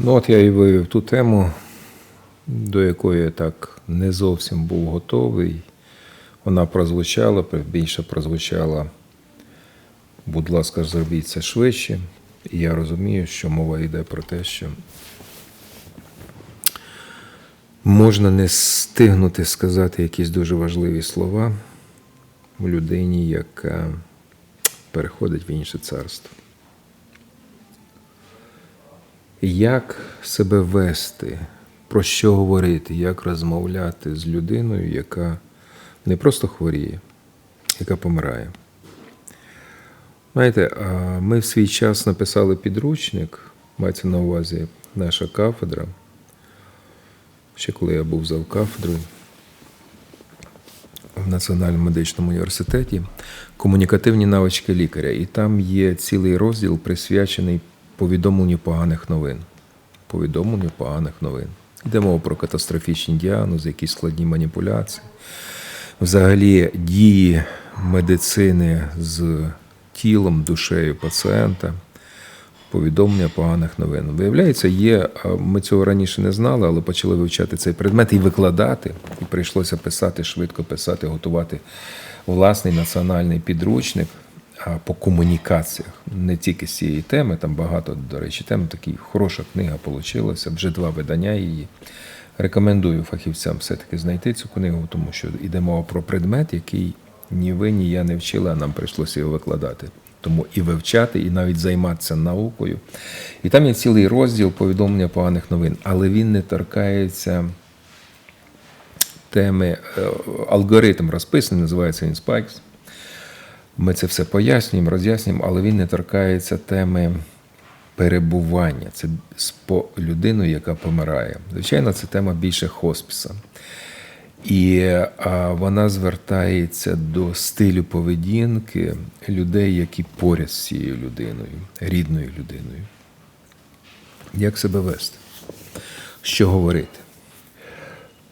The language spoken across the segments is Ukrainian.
Ну, от я і вивів ту тему, до якої я так не зовсім був готовий. Вона прозвучала, більше прозвучала. Будь ласка, зробіть це швидше. І я розумію, що мова йде про те, що можна не стигнути сказати якісь дуже важливі слова людині, яка переходить в інше царство. Як себе вести, про що говорити, як розмовляти з людиною, яка не просто хворіє, яка помирає. Знаєте, ми в свій час написали підручник, мається на увазі наша кафедра. Ще коли я був завкафедрою в Національному медичному університеті, комунікативні навички лікаря. І там є цілий розділ присвячений повідомленню поганих новин. Повідомленню поганих новин. Йде мова про катастрофічні діагнози, якісь складні маніпуляції. Взагалі дії медицини з тілом, душею пацієнта, повідомлення поганих новин. Виявляється, є, ми цього раніше не знали, але почали вивчати цей предмет і викладати. І прийшлося писати, швидко писати, готувати власний національний підручник по комунікаціях. Не тільки з цієї теми, там багато, до речі, тем. Такі хороша книга вийшла, вже два видання її. Рекомендую фахівцям все-таки знайти цю книгу, тому що йде мова про предмет, який ні ви, ні я не вчили, а нам прийшлося його викладати. Тому і вивчати, і навіть займатися наукою. І там є цілий розділ повідомлення поганих новин, але він не торкається теми, е, алгоритм розписаний, називається він. Ми це все пояснюємо, роз'яснюємо, але він не торкається теми перебування. Це по- людиною, яка помирає. Звичайно, це тема більше хоспіса. І а, вона звертається до стилю поведінки людей, які поряд з цією людиною, рідною людиною. Як себе вести? Що говорити?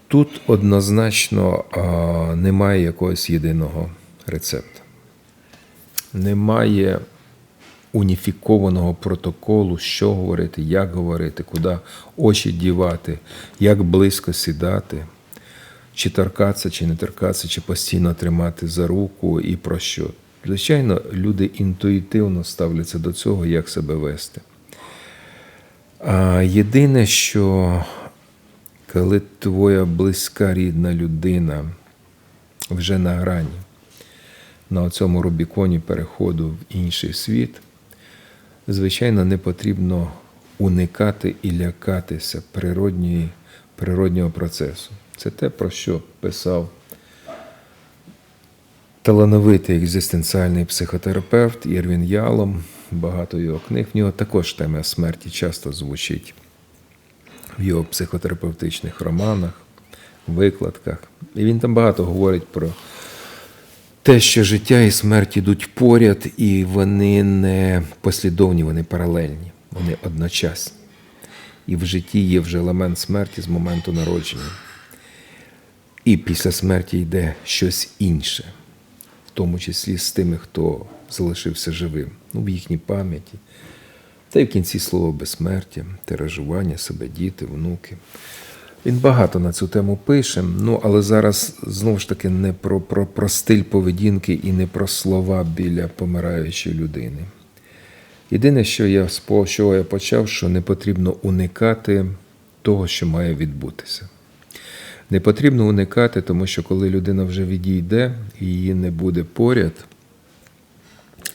Тут однозначно а, немає якогось єдиного рецепту. Немає уніфікованого протоколу, що говорити, як говорити, куди очі дівати, як близько сідати, чи торкатися, чи не торкатися, чи постійно тримати за руку і про що. Звичайно, люди інтуїтивно ставляться до цього, як себе вести. А єдине, що коли твоя близька рідна людина вже на грані, на цьому Рубіконі переходу в інший світ, звичайно, не потрібно уникати і лякатися природньої, природнього процесу. Це те, про що писав талановитий екзистенціальний психотерапевт Ірвін Ялом. Багато його книг. В нього також тема смерті часто звучить в його психотерапевтичних романах, викладках. І він там багато говорить про те, що життя і смерть ідуть поряд, і вони не послідовні, вони паралельні, вони одночасні. І в житті є вже елемент смерті з моменту народження. І після смерті йде щось інше, в тому числі з тими, хто залишився живим, ну, в їхній пам'яті. Та й в кінці слово безсмертя, тиражування себе, діти, внуки. Він багато на цю тему пише, ну але зараз знову ж таки не про, про, про стиль поведінки і не про слова біля помираючої людини. Єдине, що я з чого я почав, що не потрібно уникати того, що має відбутися. Не потрібно уникати, тому що коли людина вже відійде і її не буде поряд,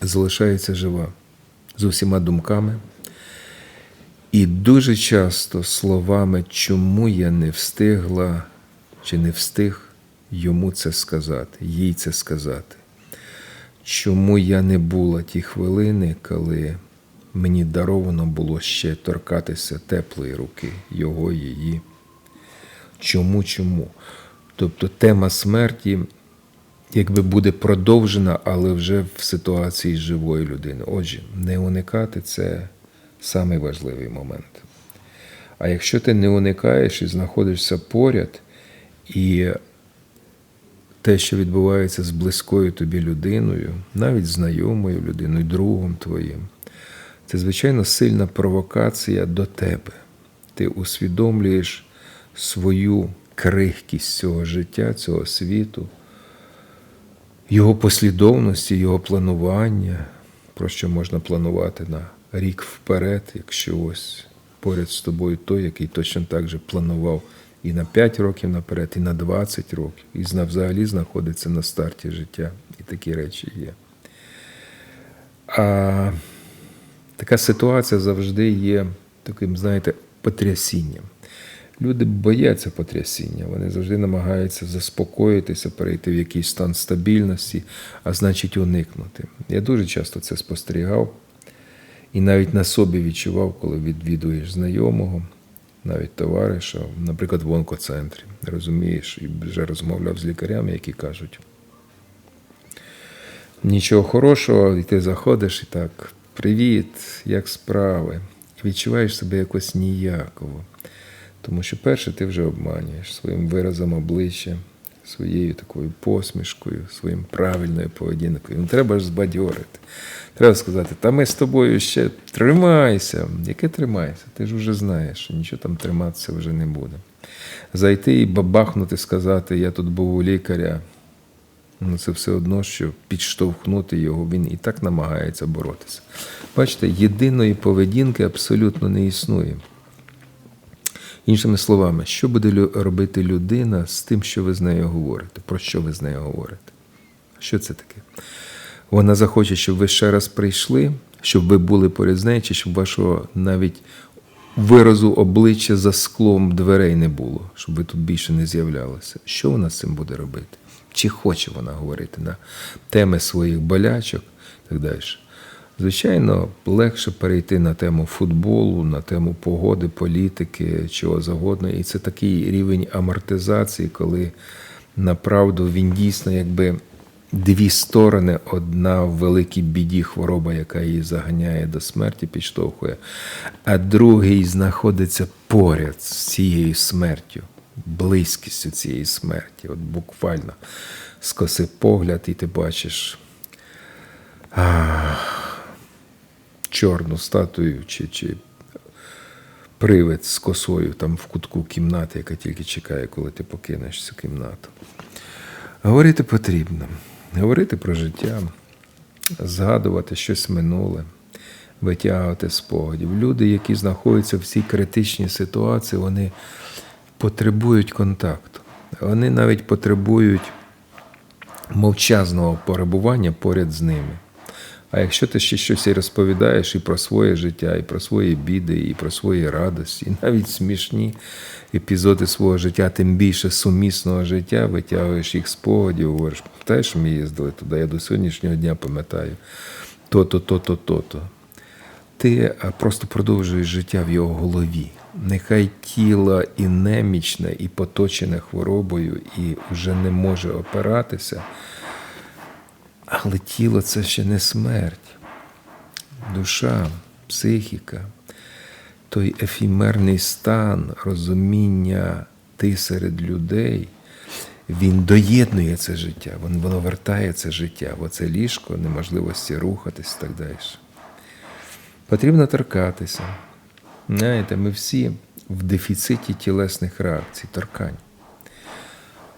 залишається жива з усіма думками. І дуже часто словами, чому я не встигла чи не встиг йому це сказати, їй це сказати. Чому я не була ті хвилини, коли мені даровано було ще торкатися теплої руки, його, її. Чому, чому? Тобто тема смерті якби буде продовжена, але вже в ситуації живої людини. Отже, не уникати це самий важливий момент. А якщо ти не уникаєш і знаходишся поряд, і те, що відбувається з близькою тобі людиною, навіть знайомою людиною, другом твоїм, це звичайно сильна провокація до тебе. ти усвідомлюєш свою крихкість цього життя, цього світу, його послідовності, його планування, про що можна планувати на рік вперед, якщо ось поряд з тобою той, який точно так же планував і на 5 років наперед, і на 20 років, і взагалі знаходиться на старті життя. І такі речі є. А така ситуація завжди є таким, знаєте, потрясінням. Люди бояться потрясіння, вони завжди намагаються заспокоїтися, перейти в якийсь стан стабільності, а значить уникнути. Я дуже часто це спостерігав і навіть на собі відчував, коли відвідуєш знайомого, навіть товариша, наприклад, в онкоцентрі. Розумієш, і вже розмовляв з лікарями, які кажуть, нічого хорошого, і ти заходиш і так, привіт, як справи? Відчуваєш себе якось ніяково. Тому що перше ти вже обманюєш своїм виразом обличчя, своєю такою посмішкою, своїм правильною поведінкою. Ну, треба ж збадьорити. Треба сказати, та ми з тобою ще тримайся. Яке тримайся? Ти ж вже знаєш, що нічого там триматися вже не буде. Зайти і бабахнути, сказати, я тут був у лікаря. Ну, це все одно, що підштовхнути його, він і так намагається боротися. Бачите, єдиної поведінки абсолютно не існує. Іншими словами, що буде робити людина з тим, що ви з нею говорите? Про що ви з нею говорите? Що це таке? Вона захоче, щоб ви ще раз прийшли, щоб ви були поряд нею, чи щоб вашого навіть виразу обличчя за склом дверей не було, щоб ви тут більше не з'являлися. Що вона з цим буде робити? Чи хоче вона говорити на теми своїх болячок і так далі? Звичайно, легше перейти на тему футболу, на тему погоди, політики, чого завгодно. І це такий рівень амортизації, коли направду він дійсно якби дві сторони: одна в великій біді хвороба, яка її заганяє до смерті, підштовхує, а другий знаходиться поряд з цією смертю, близькістю цієї смерті. От буквально скоси погляд, і ти бачиш чорну статую чи, чи привид з косою там в кутку кімнати, яка тільки чекає, коли ти покинеш цю кімнату. Говорити потрібно. Говорити про життя, згадувати щось минуле, витягувати спогадів. Люди, які знаходяться в цій критичній ситуації, вони потребують контакту. Вони навіть потребують мовчазного перебування поряд з ними. А якщо ти ще щось і розповідаєш і про своє життя, і про свої біди, і про свої радості, і навіть смішні епізоди свого життя, тим більше сумісного життя, витягуєш їх спогадів, говориш, пам'ятаєш, ми їздили туди, я до сьогоднішнього дня пам'ятаю то-то, то-то, то-то. Ти просто продовжуєш життя в його голові. Нехай тіло і немічне, і поточене хворобою, і вже не може опиратися. Але тіло це ще не смерть. Душа, психіка, той ефімерний стан, розуміння ти серед людей, він доєднує це життя, воно вертає це життя в оце ліжко, неможливості рухатись і так далі. Потрібно торкатися. Знаєте, ми всі в дефіциті тілесних реакцій, торкань.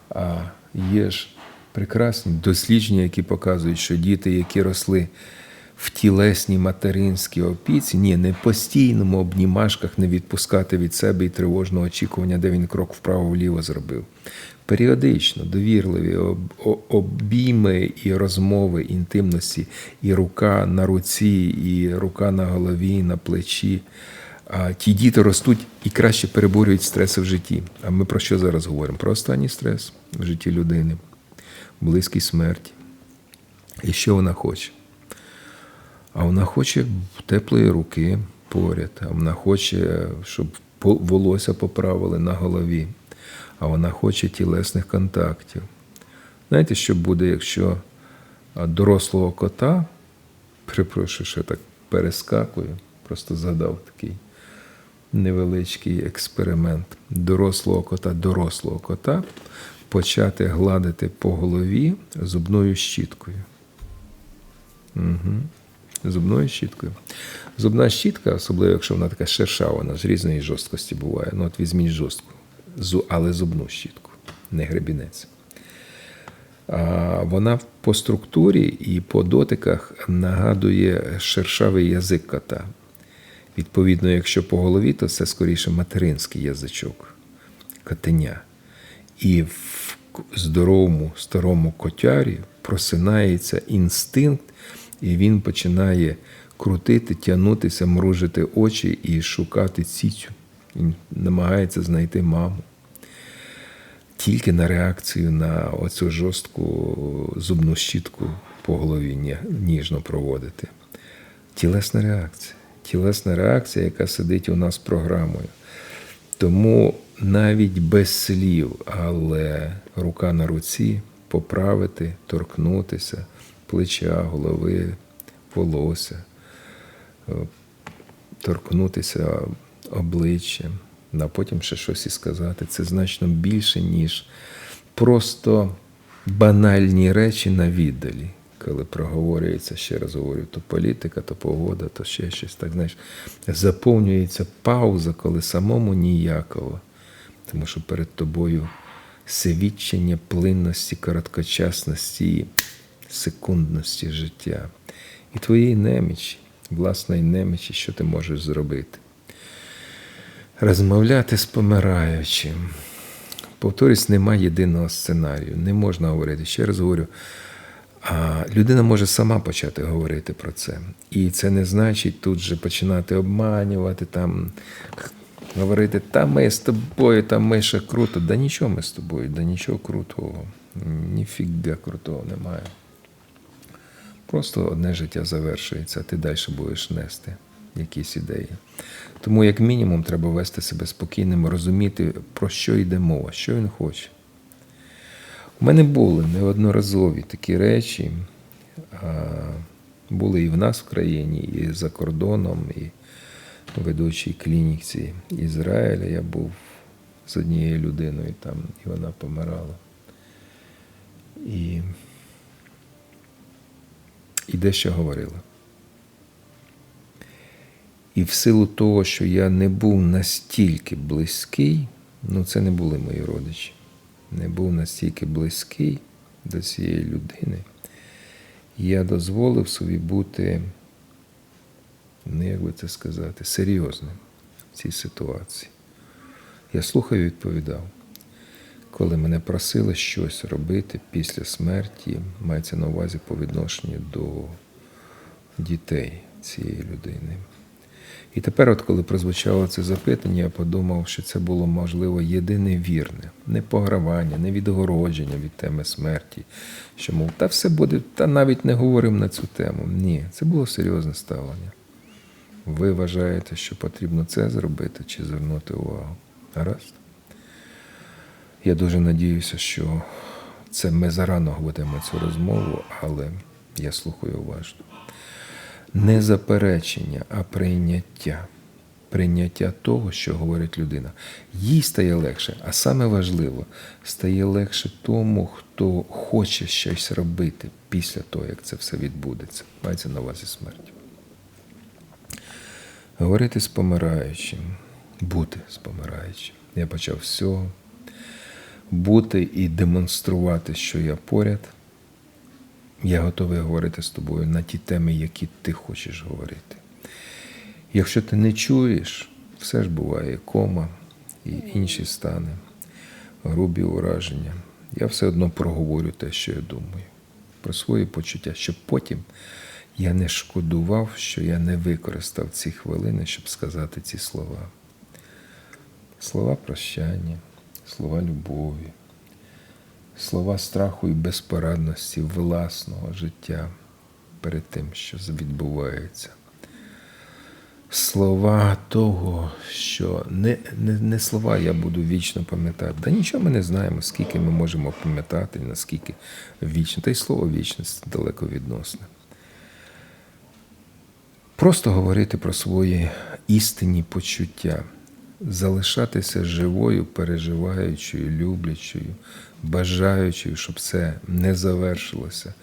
А є ж прекрасні дослідження, які показують, що діти, які росли в тілесній материнській опіці, ні, не постійному обнімашках не відпускати від себе і тривожного очікування, де він крок вправо-вліво зробив. Періодично, довірливі обійми і розмови, інтимності, і рука на руці, і рука на голові, на плечі. А ті діти ростуть і краще переборюють стреси в житті. А ми про що зараз говоримо? Про останній стрес в житті людини, близькій смерті. І що вона хоче? А вона хоче теплої руки поряд, а вона хоче, щоб волосся поправили на голові, а вона хоче тілесних контактів. Знаєте, що буде, якщо дорослого кота, перепрошую, що я так перескакую, просто згадав такий невеличкий експеримент дорослого кота, дорослого кота почати гладити по голові зубною щіткою. Угу. Зубною щіткою. Зубна щітка, особливо якщо вона така шершава, вона ж різної жорсткості буває. Ну, от візьміть жорстку, але зубну щітку, не гребінець. Вона по структурі і по дотиках нагадує шершавий язик кота. Відповідно, якщо по голові, то це скоріше материнський язичок, котеня. І в здоровому старому котярі просинається інстинкт, і він починає крутити, тягнутися, мружити очі і шукати цицю. Він намагається знайти маму. Тільки на реакцію на оцю жорстку зубну щітку по голові ніжно проводити. Тілесна реакція. Тілесна реакція, яка сидить у нас програмою. Тому навіть без слів, але рука на руці поправити, торкнутися, плеча, голови, волосся, е, торкнутися обличчям, а потім ще щось і сказати. Це значно більше, ніж просто банальні речі на віддалі. Коли проговорюється, ще раз говорю, то політика, то погода, то ще щось. Так знаєш, заповнюється пауза, коли самому ніяково. Тому що перед тобою свідчення плинності, короткочасності, секундності життя. І твоєї немічі, власної немічі, що ти можеш зробити. Розмовляти з помираючим. Повторюсь, немає єдиного сценарію. Не можна говорити. Ще раз говорю, а людина може сама почати говорити про це. І це не значить тут же починати обманювати, там, говорити, та ми з тобою, та ми ще круто. Да нічого ми з тобою, да нічого крутого. Ніфіга крутого немає. Просто одне життя завершується, а ти далі будеш нести якісь ідеї. Тому, як мінімум, треба вести себе спокійним, розуміти, про що йде мова, що він хоче. У мене були неодноразові такі речі. Були і в нас в країні, і за кордоном, і ведучій клініці Ізраїля я був з однією людиною там, і вона помирала. І, і дещо говорила. І в силу того, що я не був настільки близький, ну це не були мої родичі, не був настільки близький до цієї людини, я дозволив собі бути, ну як би це сказати, серйозним в цій ситуації. Я слухав і відповідав. Коли мене просили щось робити після смерті, мається на увазі по відношенню до дітей цієї людини. І тепер, от коли прозвучало це запитання, я подумав, що це було можливо єдине вірне, не погравання, не відгородження від теми смерті. Що, мов, та все буде, та навіть не говоримо на цю тему. Ні, це було серйозне ставлення. Ви вважаєте, що потрібно це зробити чи звернути увагу? Гаразд? Я дуже надіюся, що це ми зарано ведемо цю розмову, але я слухаю уважно не заперечення, а прийняття. Прийняття того, що говорить людина. Їй стає легше, а саме важливо, стає легше тому, хто хоче щось робити після того, як це все відбудеться. Мається на увазі смерть. Говорити з помираючим, бути з помираючим. Я почав всього. Бути і демонструвати, що я поряд. Я готовий говорити з тобою на ті теми, які ти хочеш говорити. Якщо ти не чуєш, все ж буває кома і інші стани, грубі ураження. Я все одно проговорю те, що я думаю, про свої почуття, щоб потім я не шкодував, що я не використав ці хвилини, щоб сказати ці слова. Слова прощання, слова любові слова страху і безпорадності власного життя перед тим, що відбувається. Слова того, що не, не, не слова я буду вічно пам'ятати. Та нічого ми не знаємо, скільки ми можемо пам'ятати, наскільки вічно. Та й слово вічність далеко відносне. Просто говорити про свої істинні почуття, залишатися живою, переживаючою, люблячою, бажаючою, щоб це не завершилося,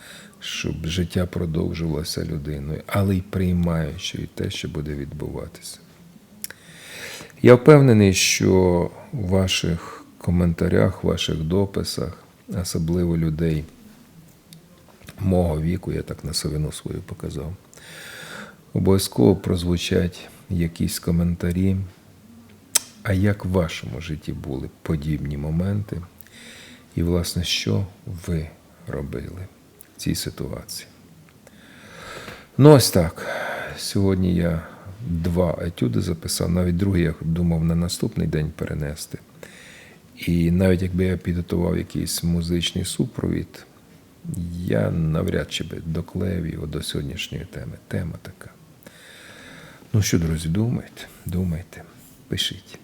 щоб життя продовжувалося людиною, але й приймаючою те, що буде відбуватися. Я впевнений, що у ваших коментарях, ваших дописах, особливо людей мого віку, я так на совину свою показав, обов'язково прозвучать якісь коментарі. А як в вашому житті були подібні моменти? І, власне, що ви робили в цій ситуації? Ну, ось так. Сьогодні я два етюди записав, навіть другий я думав на наступний день перенести. І навіть якби я підготував якийсь музичний супровід, я навряд чи би доклеїв його до сьогоднішньої теми. Тема така. Ну що, друзі, думайте, думайте, пишіть.